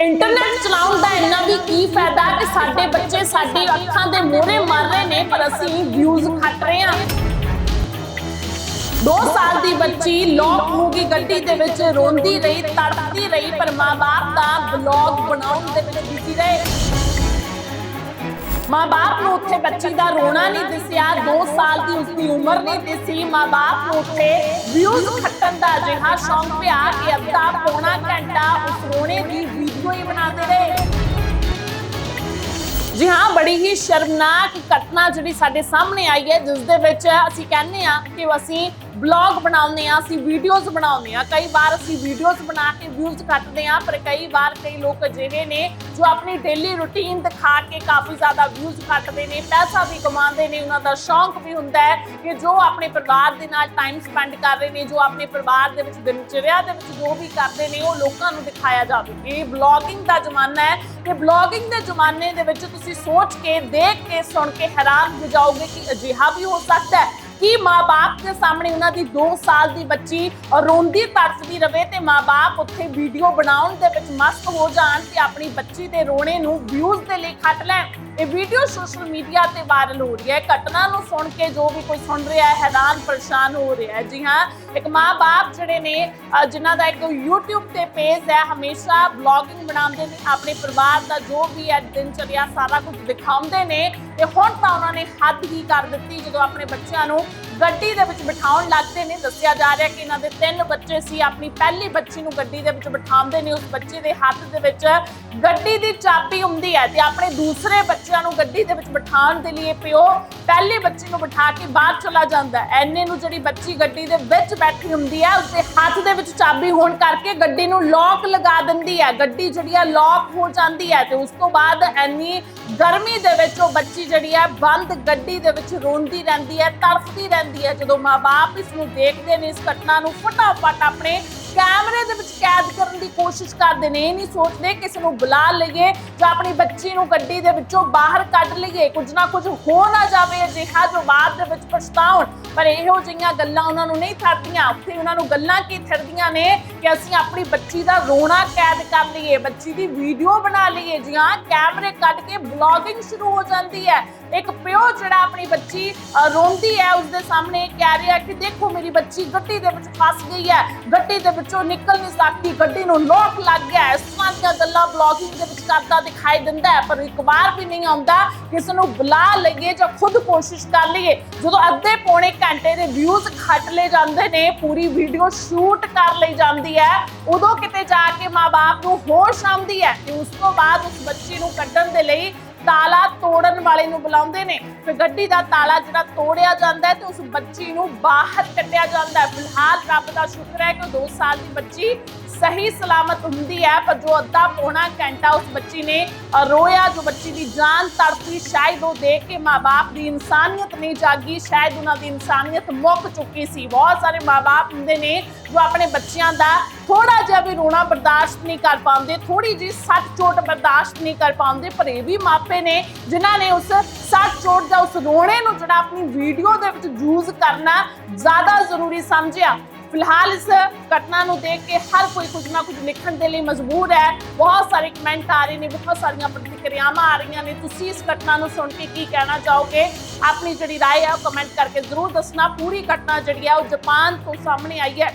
Internet ਚਲਾਉਣ ਦਾ ਇੰਨਾ ਵੀ ਕੀ ਫਾਇਦਾ ਕਿ ਸਾਡੇ ਬੱਚੇ ਸਾਡੀ ਅੱਖਾਂ ਦੇ ਮੂਹਰੇ ਮਰ ਰਹੇ ਨੇ, ਪਰ ਅਸੀਂ ਵਿਊਜ਼ ਖੱਟ ਰਹੇ ਹਾਂ। 2 ਸਾਲ ਦੀ ਬੱਚੀ ਲੋਕ ਹੋ ਗੱਡੀ ਦੇ ਵਿੱਚ ਰੋਂਦੀ ਰਹੀ, ਤੜਪਦੀ ਰਹੀ, ਪਰ ਮਾਂ-ਬਾਪ ਦਾ ਬਲੌਗ ਬਣਾਉਣ ਦੇ ਵਿੱਚ ਬਿਜ਼ੀ ਰਹੇ। ਮਾਂ-ਬਾਪ ਨੂੰ ਉੱਥੇ ਬੱਚੀ ਦਾ ਰੋਣਾ ਨਹੀਂ ਦਿਸਿਆ 2 ਸਾਲ ਦੀ ਉਸਦੀ ਉਮਰ ਨਹੀਂ ਦਿਸੀ। ਮਾਂ-ਬਾਪ ਨੂੰ ਉੱਥੇ ਵਿਊਜ਼ ਖੱਟਣ ਦਾ ਅਜਿਹਾ ਸ਼ੌਂਕ ਪਿਆ ਕਿ ਅੱਧਾ ਪੌਣਾ ਘੰਟਾ ਉਸ ਰੋਣੇ ਦੀ ਜੀ ਹਾਂ, ਬੜੀ ਹੀ ਸ਼ਰਮਨਾਕ ਘਟਨਾ ਜਿਹੜੀ ਸਾਡੇ ਸਾਹਮਣੇ ਆਈ ਹੈ ਜਿਸ ਦੇ ਵਿੱਚ ਅਸੀਂ ਕਹਿੰਦੇ ਆ ਕਿ ਅਸੀਂ ਬਲੌਗ ਬਣਾਉਂਦੇ ਆ ਅਸੀਂ ਵੀਡੀਓਜ਼ ਬਣਾਉਂਦੇ ਆ ਕਈ ਵਾਰ ਅਸੀਂ ਵੀਡੀਓਜ਼ ਬਣਾ ਕੇ ਵਿਊਜ਼ ਕੱਟਦੇ ਆ ਪਰ ਕਈ ਵਾਰ ਕਈ ਲੋਕ ਅਜਿਹੇ ਨੇ ਜੋ ਆਪਣੀ ਡੇਲੀ ਰੁਟੀਨ ਦਿਖਾ ਕੇ ਕਾਫੀ ਜ਼ਿਆਦਾ ਵਿਊਜ਼ ਕੱਟਦੇ ਨੇ, ਪੈਸਾ ਵੀ ਕਮਾਉਂਦੇ ਨੇ। ਉਹਨਾਂ ਦਾ ਸ਼ੌਂਕ ਵੀ ਹੁੰਦਾ ਹੈ ਕਿ ਜੋ ਆਪਣੇ ਪਰਿਵਾਰ ਦੇ ਨਾਲ ਟਾਈਮ ਸਪੈਂਡ ਕਰ ਰਹੇ ਨੇ, ਜੋ ਆਪਣੇ ਪਰਿਵਾਰ ਦੇ ਵਿੱਚ, ਦਿਨਚਰਿਆ ਦੇ ਵਿੱਚ ਜੋ ਵੀ ਕਰਦੇ ਨੇ, ਉਹ ਲੋਕਾਂ ਨੂੰ ਦਿਖਾਇਆ ਜਾਵੇ। ਇਹ ਬਲੌਗਿੰਗ ਦਾ ਜ਼ਮਾਨਾ ਹੈ ਤੇ ਬਲੌਗਿੰਗ ਦੇ ਜ਼ਮਾਨੇ ਦੇ ਵਿੱਚ ਤੁਸੀਂ ਸੋਚ ਕੇ, ਦੇਖ ਕੇ, ਸੁਣ ਕੇ ਹੈਰਾਨ ਹੋ ਜਾਓਗੇ ਕਿ ਅਜਿਹਾ ਵੀ ਹੋ ਸਕਦਾ ਹੈ। ਕਿ ਮਾਪੇ ਦੇ ਸਾਹਮਣੇ ਉਹਨਾਂ ਦੀ 2 ਸਾਲ ਦੀ ਬੱਚੀ ਰੋਂਦੀ ਤੜਫਦੀ ਰਵੇ ਤੇ ਮਾਪੇ ਉੱਥੇ ਵੀਡੀਓ ਬਣਾਉਣ ਦੇ ਵਿੱਚ ਮਸਤ ਹੋ ਜਾਣ ਤੇ ਆਪਣੀ ਬੱਚੀ ਦੇ ਰੋਣੇ ਨੂੰ ਵਿਊਜ਼ ਦੇ ਲਈ ਖੱਟ ਲੈਣ। ਇਹ ਵੀਡੀਓ ਸੋਸ਼ਲ ਮੀਡੀਆ ਤੇ ਵਾਇਰਲ ਹੋ ਰਹੀ ਹੈ। ਘਟਨਾ ਨੂੰ ਸੁਣ ਕੇ ਜੋ ਵੀ ਕੋਈ ਸੁਣ ਰਿਹਾ ਹੈ ਹੈਰਾਨ ਪਰੇਸ਼ਾਨ ਹੋ ਰਿਹਾ ਹੈ। ਜੀ ਹਾਂ ਇੱਕ ਮਾਂ ਬਾਪ ਜਿਹੜੇ ਨੇ ਅ, ਜਿਨ੍ਹਾਂ ਦਾ ਇੱਕ YouTube ਤੇ ਪੇਜ ਹੈ ਹਮੇਸ਼ਾ ਬਲੌਗਿੰਗ ਬਣਾਉਂਦੇ ਨੇ ਆਪਣੇ ਪਰਿਵਾਰ ਦਾ ਜੋ ਵੀ ਹੈ ਦਿਨਚਰਿਆ ਸਾਰਾ ਕੁਝ ਦਿਖਾਉਂਦੇ ਨੇ। ਤੇ ਹੁਣ ਤਾਂ ਉਹਨਾਂ ਨੇ ਹੱਦ ਹੀ ਕਰ ਦਿੱਤੀ ਜਦੋਂ ਆਪਣੇ ਬੱਚਿਆਂ ਨੂੰ ਗੱਡੀ ਦੇ ਵਿੱਚ ਬਿਠਾਉਣ ਲੱਗਦੇ ਨੇ। ਦੱਸਿਆ ਜਾ ਰਿਹਾ ਕਿ ਇਹਨਾਂ ਦੇ ਤਿੰਨ ਬੱਚੇ ਸੀ ਆਪਣੀ ਪਹਿਲੀ ਬੱਚੀ ਨੂੰ ਗੱਡੀ ਦੇ ਵਿੱਚ ਬਿਠਾਉਂਦੇ ਨੇ। ਉਸ ਬੱਚੇ ਦੇ ਹੱਥ ਦੇ ਵਿੱਚ ਗੱਡੀ ਦੀ ਚਾਬੀ ਹੁੰਦੀ ਹੈ ਤੇ ਆਪਣੇ ਦੂਸਰੇ ਬੱਚੇ ਬੱਚਿਆਂ ਨੂੰ ਗੱਡੀ ਦੇ ਵਿੱਚ ਬਿਠਾਉਣ ਦੇ ਲਈ ਪਿਓ ਪਹਿਲੇ ਬੱਚੇ ਨੂੰ ਬਿਠਾ ਕੇ ਬਾਹਰ ਚਲਾ ਜਾਂਦਾ ਐਨੇ ਨੂੰ ਜਿਹੜੀ ਬੱਚੀ ਗੱਡੀ ਦੇ ਵਿੱਚ ਬੈਠੀ ਹੁੰਦੀ ਹੈ, ਉਸਦੇ ਹੱਥ ਦੇ ਵਿੱਚ ਚਾਬੀ ਹੋਣ ਕਰਕੇ ਗੱਡੀ ਨੂੰ ਲੌਕ ਲਗਾ ਦਿੰਦੀ ਹੈ। ਗੱਡੀ ਜਿਹੜੀ ਹੈ ਲੌਕ ਹੋ ਜਾਂਦੀ ਹੈ ਤੇ ਉਸ ਤੋਂ ਬਾਅਦ ਐਨੀ ਗਰਮੀ ਦੇ ਵਿੱਚ ਉਹ ਬੱਚੀ ਜਿਹੜੀ ਹੈ ਬੰਦ ਗੱਡੀ ਦੇ ਵਿੱਚ ਰੋਂਦੀ ਰਹਿੰਦੀ ਹੈ, ਤੜਫਦੀ ਰਹਿੰਦੀ ਹੈ। ਜਦੋਂ ਮਾਪੇ ਇਸ ਨੂੰ ਦੇਖਦੇ ਨੇ, ਇਸ ਘਟਨਾ ਨੂੰ ਫਟਾਫਟ ਆਪਣੇ ਕੈਮਰੇ ਦੇ ਵਿੱਚ ਕੈਦ ਕਰਨ ਕੋਸ਼ਿਸ਼ ਕਰਦੇ ਨੇ, ਇਹ ਨਹੀਂ ਸੋਚਦੇ ਕਿਸੇ ਨੂੰ ਬੁਲਾ ਲਈਏ ਜਾਂ ਆਪਣੀ ਬੱਚੀ ਨੂੰ ਗੱਡੀ ਦੇ ਵਿੱਚੋਂ ਬਾਹਰ ਕੱਢ ਲਈਏ, ਕੁਝ ਨਾ ਕੁਝ ਹੋ ਨਾ ਜਾਵੇ, ਅਜਿਹਾ ਜੋ ਬਾਅਦ ਦੇ ਵਿੱਚ ਪਛਤਾਉਣ। ਪਰ ਇਹੋ ਜਿਹੀਆਂ ਗੱਲਾਂ ਉਹਨਾਂ ਨੂੰ ਨਹੀਂ ਥਰਦੀਆਂ। ਉੱਥੇ ਉਹਨਾਂ ਨੂੰ ਗੱਲਾਂ ਕੀ ਥਰਦੀਆਂ ਨੇ ਕਿ ਅਸੀਂ ਆਪਣੀ ਬੱਚੀ ਦਾ ਰੋਣਾ ਕੈਦ ਕਰ ਲਈਏ, ਬੱਚੀ ਦੀ ਵੀਡੀਓ ਬਣਾ ਲਈਏ ਜੀ ਹਾਂ ਕੈਮਰੇ ਕੱਢ ਕੇ ਬਲੌਗਿੰਗ ਸ਼ੁਰੂ ਹੋ ਜਾਂਦੀ ਹੈ। ਇੱਕ ਪਿਓ ਜਿਹੜਾ ਆਪਣੀ ਬੱਚੀ ਰੋਂਦੀ ਹੈ, ਉਸਦੇ ਸਾਹਮਣੇ ਕਹਿ ਰਿਹਾ ਕਿ ਦੇਖੋ ਮੇਰੀ ਬੱਚੀ ਗੱਡੀ ਦੇ ਵਿੱਚ ਫਸ ਗਈ ਹੈ। ਗੱਡੀ ਦੇ ਵਿੱਚੋਂ ਨਿਕਲ ਨਹੀਂ ਸਕਦੀ। ਗੱਡੀ ਨੂੰ ਲੋਕ ਲੱਗ ਗਿਆ ਇਸ ਤਰ੍ਹਾਂ ਦੀਆਂ ਗੱਲਾਂ ਬਲੌਗਿੰਗ ਦੇ ਵਿੱਚ ਕਰਦਾ ਦਿਖਾਈ ਦਿੰਦਾ ਹੈ, ਪਰ ਇੱਕ ਵਾਰ ਵੀ ਨਹੀਂ ਆਉਂਦਾ ਕਿਸ ਨੂੰ ਬੁਲਾ ਲਈਏ ਜਾਂ ਖੁਦ ਕੋਸ਼ਿਸ਼ ਕਰ ਲਈਏ। ਜਦੋਂ ਅੱਧੇ ਪੌਣੇ ਘੰਟੇ ਦੇ ਵਿਊਜ਼ ਖੱਟ ਲਏ ਜਾਂਦੇ ਨੇ, ਪੂਰੀ ਵੀਡੀਓ ਸ਼ੂਟ ਕਰ ਲਈ ਜਾਂਦੀ ਹੈ, ਉਦੋਂ ਕਿਤੇ ਜਾ ਕੇ ਮਾਪੇ ਨੂੰ ਹੋਸ਼ ਆਉਂਦੀ ਹੈ ਤੇ ਉਸ ਤੋਂ ਬਾਅਦ ਉਸ ਬੱਚੀ ਨੂੰ ਕੱਢਣ ਦੇ ਲਈ ਤਾਲਾ ਤੋੜਨ ਵਾਲੇ ਨੂੰ ਬੁਲਾਉਂਦੇ ਨੇ। ਫਿਰ ਗੱਡੀ ਦਾ ਤਾਲਾ ਜਿਹੜਾ ਤੋੜਿਆ ਜਾਂਦਾ ਹੈ ਤੇ ਉਸ ਬੱਚੀ ਨੂੰ ਬਾਹਰ ਕੱਢਿਆ ਜਾਂਦਾ ਹੈ। ਫਿਲਹਾਲ ਰੱਬ ਦਾ ਸ਼ੁਕਰ ਹੈ ਕਿ 2 ਸਾਲ ਦੀ ਬੱਚੀ ਸਹੀ ਸਲਾਮਤ ਹੁੰਦੀ ਹੈ, ਪਰ ਜੋ ਅੱਧਾ ਪੌਣਾ ਘੰਟਾ ਉਸ ਬੱਚੀ ਨੇ ਰੋਇਆ, ਜੋ ਬੱਚੀ ਦੀ ਜਾਨ ਤੜਪੀ ਸ਼ਾਇਦ ਉਹ ਦੇਖ ਕੇ ਮਾਪੇ ਦੀ ਇਨਸਾਨੀਅਤ ਨਹੀਂ ਜਾਗੀ, ਸ਼ਾਇਦ ਉਹਨਾਂ ਦੀ ਇਨਸਾਨੀਅਤ ਮੁੱਕ ਚੁੱਕੀ ਸੀ। ਬਹੁਤ ਸਾਰੇ ਮਾਪੇ ਹੁੰਦੇ ਨੇ ਜੋ ਆਪਣੇ ਬੱਚਿਆਂ ਦਾ ਥੋੜਾ ਜਿਹਾ ਵੀ ਰੋਣਾ ਬਰਦਾਸ਼ਤ ਨਹੀਂ ਕਰ ਪਾਉਂਦੇ ਥੋੜੀ ਜਿਹੀ ਸੱਟ ਚੋਟ ਬਰਦਾਸ਼ਤ ਨਹੀਂ ਕਰ ਪਾਉਂਦੇ, ਪਰ ਇਹ ਵੀ ਮਾਪੇ ਨੇ ਜਿਨ੍ਹਾਂ ਨੇ ਉਸ ਸੱਟ ਚੋਟ ਜਾਂ ਉਸ ਰੋਣੇ ਨੂੰ ਜਿਹੜਾ ਆਪਣੀ ਵੀਡੀਓ ਦੇ ਵਿੱਚ ਯੂਜ਼ ਕਰਨਾ ਜ਼ਿਆਦਾ ਜ਼ਰੂਰੀ ਸਮਝਿਆ ਫਿਲਹਾਲ ਇਸ ਘਟਨਾ ਨੂੰ ਦੇਖ ਕੇ ਹਰ ਕੋਈ ਕੁਝ ਨਾ ਕੁਝ ਲਿਖਣ ਦੇ ਲਈ ਮਜਬੂਰ ਹੈ ਬਹੁਤ ਸਾਰੇ ਕਮੈਂਟ ਆ ਰਹੇ ਨੇ ਬਹੁਤ ਸਾਰੀਆਂ ਪ੍ਰਤੀਕਿਰਿਆਵਾਂ ਆ ਰਹੀਆਂ ਨੇ ਤੁਸੀਂ ਇਸ ਘਟਨਾ ਨੂੰ ਸੁਣ ਕੇ ਕੀ ਕਹਿਣਾ ਚਾਹੋਗੇ ਆਪਣੀ ਜਿਹੜੀ رائے ਹੈ ਉਹ ਕਮੈਂਟ ਕਰਕੇ ਜ਼ਰੂਰ ਦੱਸਣਾ ਪੂਰੀ ਘਟਨਾ ਜਿਹੜੀ ਹੈ ਉਹ ਜਾਪਾਨ ਤੋਂ ਸਾਹਮਣੇ ਆਈ ਹੈ